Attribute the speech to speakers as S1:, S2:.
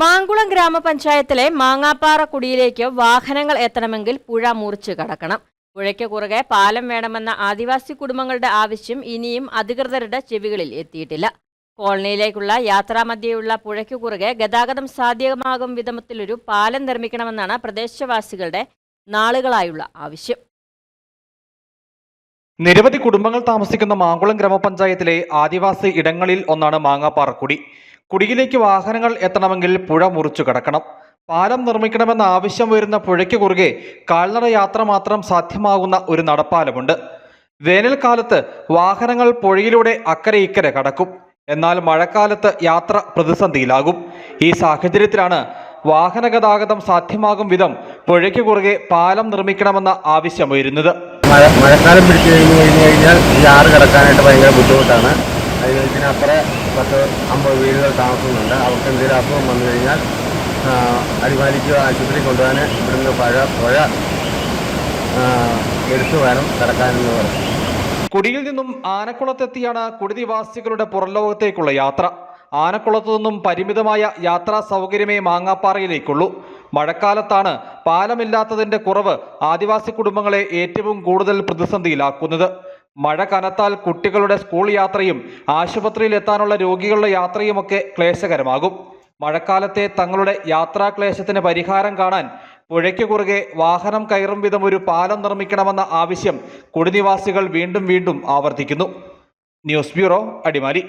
S1: മാങ്കുളം ഗ്രാമപഞ്ചായത്തിലെ മാങ്ങാപ്പാറ കുടിയിലേക്ക് വാഹനങ്ങൾ എത്തണമെങ്കിൽ പുഴ മുറിച്ച് കടക്കണം. പുഴയ്ക്ക് കുറുകെ പാലം വേണമെന്ന ആദിവാസി കുടുംബങ്ങളുടെ ആവശ്യം ഇനിയും അധികൃതരുടെ ചെവികളിൽ എത്തിയിട്ടില്ല. കോളനിയിലേക്കുള്ള യാത്രാമധ്യയുള്ള പുഴയ്ക്ക് കുറുകെ ഗതാഗതം സാധ്യമാകും വിധത്തിലൊരു പാലം നിർമ്മിക്കണമെന്നാണ് പ്രദേശവാസികളുടെ നാളുകളായുള്ള ആവശ്യം.
S2: നിരവധി കുടുംബങ്ങൾ താമസിക്കുന്ന മാങ്കുളം ഗ്രാമപഞ്ചായത്തിലെ ആദിവാസി ഇടങ്ങളിൽ ഒന്നാണ് മാങ്ങാപ്പാറക്കുടി കുടിയിലേക്ക് വാഹനങ്ങൾ എത്തണമെങ്കിൽ പുഴ മുറിച്ചു കടക്കണം. പാലം നിർമ്മിക്കണമെന്ന ആവശ്യം വരുന്ന പുഴയ്ക്ക് കുറുകെ കാൽനട യാത്ര മാത്രം സാധ്യമാകുന്ന ഒരു നടപ്പാലമുണ്ട്. വേനൽക്കാലത്ത് വാഹനങ്ങൾ പുഴയിലൂടെ അക്കരെ ഇക്കരെ കടക്കും. എന്നാൽ മഴക്കാലത്ത് യാത്ര പ്രതിസന്ധിയിലാകും. ഈ സാഹചര്യത്തിലാണ് വാഹന ഗതാഗതം സാധ്യമാകും വിധം പുഴയ്ക്ക് കുറുകെ പാലം നിർമ്മിക്കണമെന്ന ആവശ്യം വരുന്നത്
S3: മഴക്കാലം പിടിച്ചു കഴിഞ്ഞു കഴിഞ്ഞു കഴിഞ്ഞാൽ ഈ ആറ് കിടക്കാനായിട്ട് ഭയങ്കര ബുദ്ധിമുട്ടാണ്. ഇതിനപ്പുറം പത്ത് അമ്പത് വീടുകൾ താമസിക്കുന്നുണ്ട്. അവർക്ക് എന്തെങ്കിലും അസുഖം വന്നു കഴിഞ്ഞാൽ അടിമാലിക്ക് ആശുപത്രി കൊണ്ടുപോകാൻ ഇവിടുന്ന് പഴ പുഴ എടുത്തു വേണം കിടക്കാനെന്ന് പറഞ്ഞു.
S2: കുടിയിൽ നിന്നും ആനക്കുളത്തെത്തിയാണ് കുടിനിവാസികളുടെ പുറലോകത്തേക്കുള്ള യാത്ര. ആനക്കുളത്തു നിന്നും പരിമിതമായ യാത്രാ സൗകര്യമേ മാങ്ങാപ്പാറയിലേക്കുള്ളൂ. മഴക്കാലത്താണ് പാലമില്ലാത്തതിന്റെ കുറവ് ആദിവാസി കുടുംബങ്ങളെ ഏറ്റവും കൂടുതൽ പ്രതിസന്ധിയിലാക്കുന്നത്. മഴ കനത്താൽ കുട്ടികളുടെ സ്കൂൾ യാത്രയും ആശുപത്രിയിൽ എത്താനുള്ള രോഗികളുടെ യാത്രയുമൊക്കെ ക്ലേശകരമാകും. മഴക്കാലത്തെ തങ്ങളുടെ യാത്രാക്ലേശത്തിന് പരിഹാരം കാണാൻ പുഴയ്ക്ക് കുറുകെ വാഹനം കയറും വിധം ഒരു പാലം നിർമ്മിക്കണമെന്ന ആവശ്യം കുടിനിവാസികൾ വീണ്ടും വീണ്ടും ആവർത്തിക്കുന്നു. News bureau Adimali.